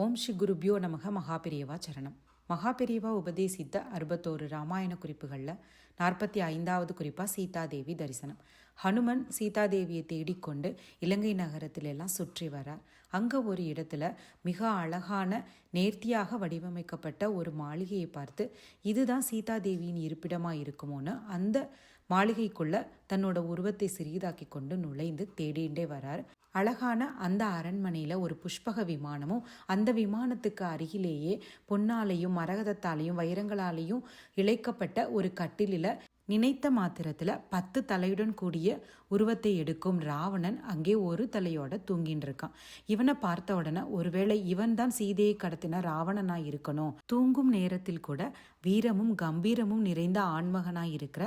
ஓம் ஸ்ரீ குருபியோ நமக மகாபெரியவா சரணம். மகாபெரியவா உபதேசித்த அறுபத்தோரு ராமாயண குறிப்புகளில் நாற்பத்தி ஐந்தாவது குறிப்பாக சீதாதேவி தரிசனம். ஹனுமன் சீதாதேவியை தேடிக்கொண்டு இலங்கை நகரத்திலெல்லாம் சுற்றி வரார். அங்கே ஒரு இடத்துல மிக அழகான நேர்த்தியாக வடிவமைக்கப்பட்ட ஒரு மாளிகையை பார்த்து இதுதான் சீதாதேவியின் இருப்பிடமாக இருக்குமோன்னு அந்த மாளிகைக்குள்ள தன்னோட உருவத்தை சிறியதாக்கி கொண்டு நுழைந்து தேடிண்டே வரார். அழகான அந்த அரண்மனையில் ஒரு புஷ்பக விமானமும் அந்த விமானத்துக்கு அருகிலேயே பொன்னாலையும் மரகதத்தாலையும் வைரங்களாலேயும் இழைக்கப்பட்ட ஒரு கட்டிலில் நினைத்த மாத்திரத்தில் பத்து தலையுடன் கூடிய உருவத்தை எடுக்கும் ராவணன் அங்கே ஒரு தலையோட தூங்கின்னு இருக்கான். இவனை பார்த்த உடனே ஒருவேளை இவன் தான் சீதையை கடத்தின ராவணனா இருக்கணும். தூங்கும் நேரத்தில் கூட வீரமும் கம்பீரமும் நிறைந்த ஆண்மகனாய் இருக்கிற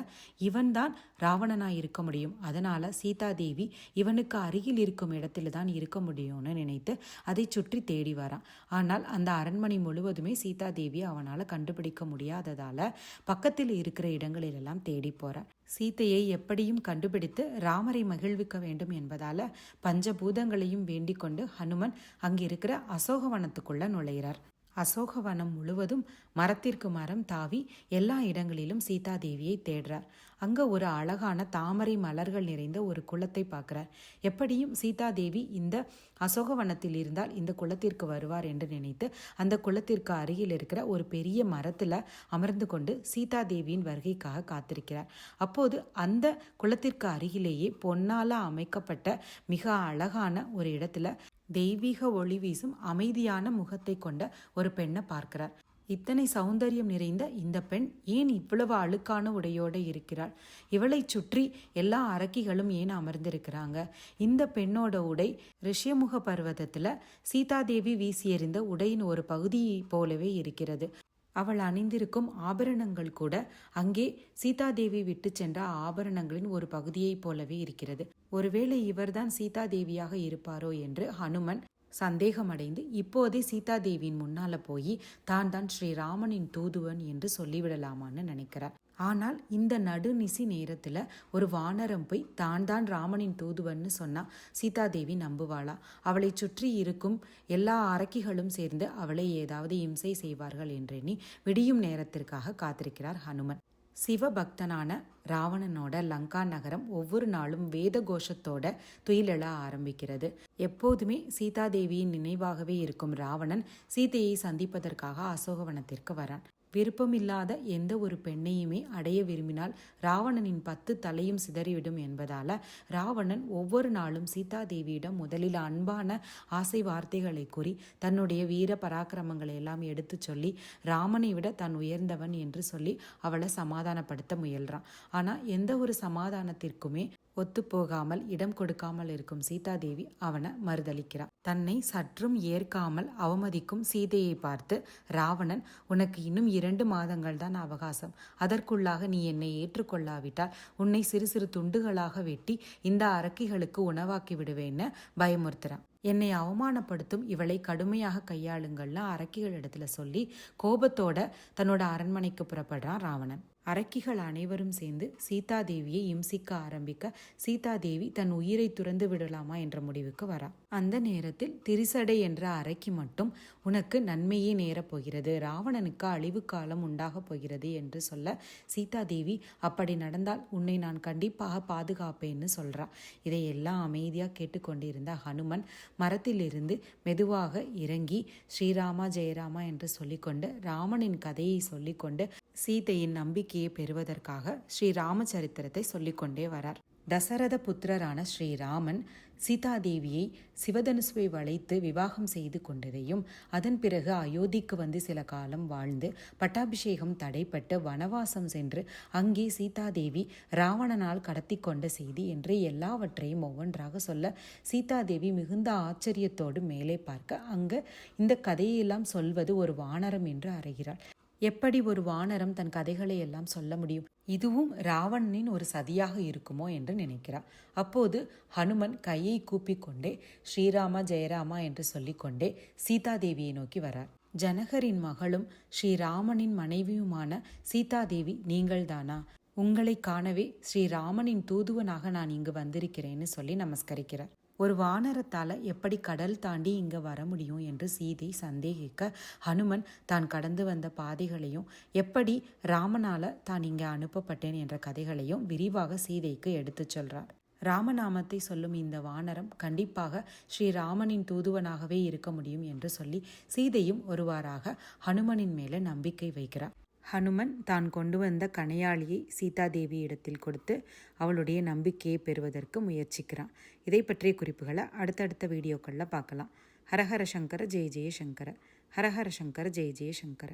இவன் தான் ராவணனாய் இருக்க முடியும். அதனால சீதாதேவி இவனுக்கு அருகில் இருக்கும் இடத்துல தான் இருக்க முடியும்னு நினைத்து அதை சுற்றி தேடி வரான். ஆனால் அந்த அரண்மனை முழுவதுமே சீதாதேவி அவனால் கண்டுபிடிக்க முடியாததால பக்கத்தில் இருக்கிற இடங்களிலெல்லாம் தேடி போறார் சீதையை எப்படியும் கண்டுபிடித்து ராமரை மகிழ்விக்க வேண்டும் என்பதால பஞ்சபூதங்களையும் வேண்டிக் கொண்டு ஹனுமன் அங்கிருக்கிற அசோகவனத்துக்குள்ள நுழைகிறார் அசோகவனம் முழுவதும் மரத்திற்கு மரம் தாவி எல்லா இடங்களிலும் சீதாதேவியை தேடுறார். அங்க ஒரு அழகான தாமரை மலர்கள் நிறைந்த ஒரு குளத்தை பார்க்கிறார். எப்படியும் சீதாதேவி இந்த அசோகவனத்தில் இருந்தால் இந்த குளத்திற்கு வருவார் என்று நினைத்து அந்த குளத்திற்கு அருகில் இருக்கிற ஒரு பெரிய மரத்தில் அமர்ந்து கொண்டு சீதாதேவியின் வருகைக்காக காத்திருக்கிறார். அப்போது அந்த குளத்திற்கு அருகிலேயே பொன்னால அமைக்கப்பட்ட மிக அழகான ஒரு இடத்துல தெய்வீக ஒளி வீசும் அமைதியான முகத்தை கொண்ட ஒரு பெண்ணை பார்க்கிறார். இத்தனை சௌந்தரியம் நிறைந்த இந்த பெண் ஏன் இவ்வளவு அழுக்கான உடையோடு இருக்கிறாள்? இவளை சுற்றி எல்லா அரக்கிகளும் ஏன் அமர்ந்திருக்கிறாங்க? இந்த பெண்ணோட உடை ரிஷ்யமுக பர்வதத்தில் சீதாதேவி வீசியறிந்த உடையின் ஒரு பகுதி போலவே இருக்கிறது. அவள் அணிந்திருக்கும் ஆபரணங்கள் கூட அங்கே சீதாதேவி விட்டு சென்ற ஆபரணங்களின் ஒரு பகுதியைப் போலவே இருக்கிறது. ஒருவேளை இவர்தான் சீதாதேவியாக இருப்பாரோ என்று ஹனுமன் சந்தேகமடைந்து இப்போதே சீதாதேவியின் முன்னால போய் தான் தான் ஸ்ரீராமனின் தூதுவன் என்று சொல்லிவிடலாமான்னு நினைக்கிறார். ஆனால் இந்த நடுநிசி நேரத்தில் ஒரு வானரம் போய் தான் தான் ராமனின் தூதுவன்னு சொன்னா சீதாதேவி நம்புவாளா? அவளை சுற்றி இருக்கும் எல்லா அரக்கிகளும் சேர்ந்து அவளை ஏதாவது இம்சை செய்வார்கள் என்றெண்ணி விடியும் நேரத்திற்காக காத்திருக்கிறார் ஹனுமன். சிவபக்தனான ராவணனோட லங்கா நகரம் ஒவ்வொரு நாளும் வேத கோஷத்தோட துயிலெழ ஆரம்பிக்கிறது. எப்போதுமே சீதாதேவியின் நினைவாகவே இருக்கும் ராவணன் சீதையை சந்திப்பதற்காக அசோகவனத்திற்கு வரான். விருப்பமில்லாத எந்த ஒரு பெண்ணையுமே அடைய விரும்பினால் ராவணனின் பத்து தலையும் சிதறிவிடும் என்பதால ராவணன் ஒவ்வொரு நாளும் சீதா தேவியிடம் முதலில் அன்பான ஆசை வார்த்தைகளை கூறி தன்னுடைய வீர பராக்கிரமங்களை எல்லாம் எடுத்து சொல்லி ராமனை விட தான் உயர்ந்தவன் என்று சொல்லி அவளை சமாதானப்படுத்த முயல்றான். ஆனால் எந்த ஒரு சமாதானத்திற்குமே ஒத்துப்போகாமல் இடம் கொடுக்காமல் இருக்கும் சீதாதேவி அவனை மறுதளிக்கிறான் தன்னை சற்றும் ஏற்காமல் அவமதிக்கும் சீதையை பார்த்து ராவணன் உனக்கு இன்னும் இரண்டு மாதங்கள் தான் அவகாசம். அதற்குள்ளாக நீ என்னை ஏற்றுக்கொள்ளாவிட்டால் உன்னை சிறு சிறு துண்டுகளாக வெட்டி இந்த அரக்கிகளுக்கு உணவாக்கி விடுவேன்னு பயமுறுத்துறான். என்னை அவமானப்படுத்தும் இவளை கடுமையாக கையாளுங்கள்னு அரக்கிகளிடத்துல சொல்லி கோபத்தோட தன்னோட அரண்மனைக்கு புறப்படுறான் ராவணன். அரக்கிகள் அனைவரும் சேர்ந்து சீதாதேவியை இம்சிக்க ஆரம்பிக்க சீதாதேவி தன் உயிரை துறந்து விடலாமா என்ற முடிவுக்கு வரா. அந்த நேரத்தில் திரிசடை என்ற அரக்கி மட்டும் உனக்கு நன்மையே நேரப் போகிறது. ராவணனுக்கு அழிவு காலம் உண்டாகப் போகிறது என்று சொல்ல சீதாதேவி அப்படி நடந்தால் உன்னை நான் கண்டிப்பாக பாதுகாப்பேன்னு சொல்றா. இதையெல்லாம் அமைதியாக கேட்டுக்கொண்டிருந்த ஹனுமன் மரத்திலிருந்து மெதுவாக இறங்கி ஸ்ரீராமா ஜெயராமா என்று சொல்லிக்கொண்டு ராமனின் கதையை சொல்லிக்கொண்டு சீதையின் நம்பிக்கையை பெறுவதற்காக ஸ்ரீ ராமச்சரித்திரத்தை சொல்லிக்கொண்டே வரார். தசரத புத்திரரான ஸ்ரீராமன் சீதாதேவியை சிவதனுசுவை வளைத்து விவாகம் செய்து கொண்டதையும் அதன் பிறகு அயோத்திக்கு வந்து சில காலம் வாழ்ந்து பட்டாபிஷேகம் தடைப்பட்டு வனவாசம் சென்று அங்கே சீதாதேவி ராவணனால் கடத்தி கொண்ட செய்தி என்று எல்லாவற்றையும் ஒவ்வொன்றாக சொல்ல சீதாதேவி மிகுந்த ஆச்சரியத்தோடு மேலே பார்க்க அங்கு இந்த கதையெல்லாம் சொல்வது ஒரு வானரம் என்று அறிகிறாள். எப்படி ஒரு வானரம் தன் கதைகளை எல்லாம் சொல்ல முடியும்? இதுவும் ராவணனின் ஒரு சதியாக இருக்குமோ என்று நினைக்கிறார். அப்போது ஹனுமன் கையை கூப்பிக்கொண்டே ஸ்ரீராமா ஜெயராமா என்று சொல்லிக்கொண்டே சீதாதேவியை நோக்கி வரார். ஜனகரின் மகளும் ஸ்ரீராமனின் மனைவியுமான சீதாதேவி நீங்கள்தானா உங்களை காணவே ஸ்ரீராமனின் தூதுவனாக நான் இங்கு வந்திருக்கிறேன்னு சொல்லி நமஸ்கரிக்கிறார். ஒரு வானரத்தால் எப்படி கடல் தாண்டி இங்கே வர முடியும் என்று சீதை சந்தேகிக்க ஹனுமன் தான் கடந்து வந்த பாதைகளையும் எப்படி ராமனால் தான் இங்கே அனுப்பப்பட்டேன் என்ற கதைகளையும் விரிவாக சீதைக்கு எடுத்துச் சொல்றார். ராமநாமத்தை சொல்லும் இந்த வானரம் கண்டிப்பாக ஸ்ரீராமனின் தூதுவனாகவே இருக்க முடியும் என்று சொல்லி சீதையும் ஒருவாறாக ஹனுமனின் மேலே நம்பிக்கை வைக்கிறார். ஹனுமன் தான் கொண்டு வந்த கணையாளியை சீதாதேவி இடத்தில் கொடுத்து அவளுடைய நம்பிக்கையை பெறுவதற்கு முயற்சிக்கிறான். இதை பற்றிய குறிப்புகளை அடுத்தடுத்த வீடியோக்களில் பார்க்கலாம். ஹரஹர சங்கர ஜெய ஜெய சங்கர. ஹரஹர சங்கர ஜெய ஜெய சங்கர.